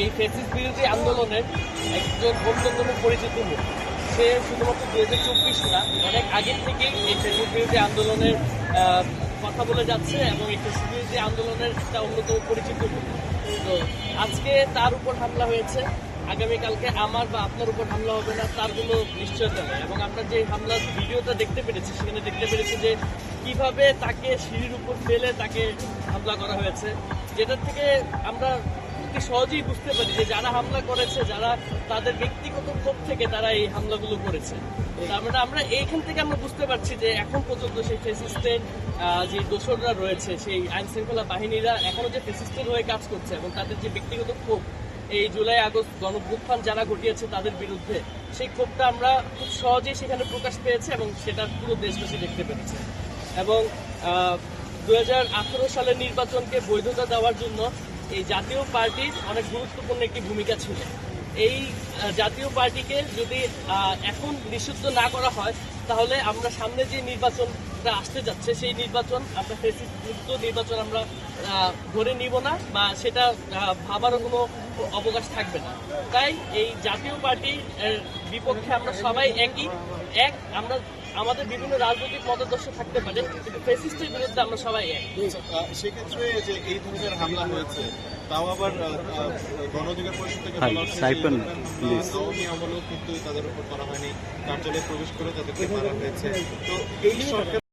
এই ফেসিস বিরোধী আন্দোলনের একজন অন্যতম পরিচিত মুখ সে শুধুমাত্র দু হাজার চব্বিশ না, অনেক আগের থেকেই এই ফেসিস বিরোধী আন্দোলনের কথা বলে যাচ্ছে এবং এই ফেসিস বিরোধী আন্দোলনের একটা অন্যতম পরিচিত মুখ তো আজকে তার উপর হামলা হয়েছে। আগামীকালকে আমার বা আপনার উপর হামলা হবে না, তার কোনো নিশ্চয়তা নেই। এবং আমরা যে হামলার ভিডিওটা দেখতে পেরেছি, সেখানে দেখতে পেরেছি যে কীভাবে তাকে সিঁড়ির উপর ফেলে তাকে হামলা করা হয়েছে। যেটার থেকে আমরা অতি সহজেই বুঝতে পারি যে যারা হামলা করেছে, যারা তাদের ব্যক্তিগত ক্ষোভ থেকে তারা এই হামলাগুলো করেছে। তার মানে আমরা এইখান থেকে আমরা বুঝতে পারছি যে এখন পর্যন্ত সেই ফেসিস্টের যে দোসররা রয়েছে, সেই আইন শৃঙ্খলা বাহিনীরা এখনও যে ফেসিস্টের হয়ে কাজ করছে এবং তাদের যে ব্যক্তিগত ক্ষোভ, এই জুলাই আগস্ট গণভ্যুত্থান যারা ঘটিয়েছে তাদের বিরুদ্ধে, সেই ক্ষোভটা আমরা খুব সহজেই সেখানে প্রকাশ পেয়েছে এবং সেটা পুরো দেশবাসী দেখতে পেরেছে। এবং দু হাজার আঠারো সালের নির্বাচনকে বৈধতা দেওয়ার জন্য এই জাতীয় পার্টির অনেক গুরুত্বপূর্ণ একটি ভূমিকা ছিল। এই জাতীয় পার্টিকে যদি এখন নিষিদ্ধ না করা হয়, তাহলে আমরা সামনে যে নির্বাচনটা আসতে যাচ্ছে, সেই নির্বাচন আমরা ফেসিস, মুক্ত নির্বাচন আমরা ধরে নিব না বা সেটা ভাবারও কোনো অবকাশ থাকবে না। তাই এই জাতীয় পার্টির বিপক্ষে আমরা সবাই একই। এক, আমরা আমাদের বিভিন্ন রাজনৈতিক মতাদর্শ থাকতে পারে কিন্তু ফেসিস্টের বিরুদ্ধে আমরা সবাই এক। সেক্ষেত্রে যে এই ধরনের হামলা হয়েছে তাও আবার গণঅধিকার পরিষদ থেকে কিন্তু তাদের উপর করা হয়নি কার্যালয়ে প্রবেশ করে তাদেরকে মারা হয়েছে। তো এই সরকার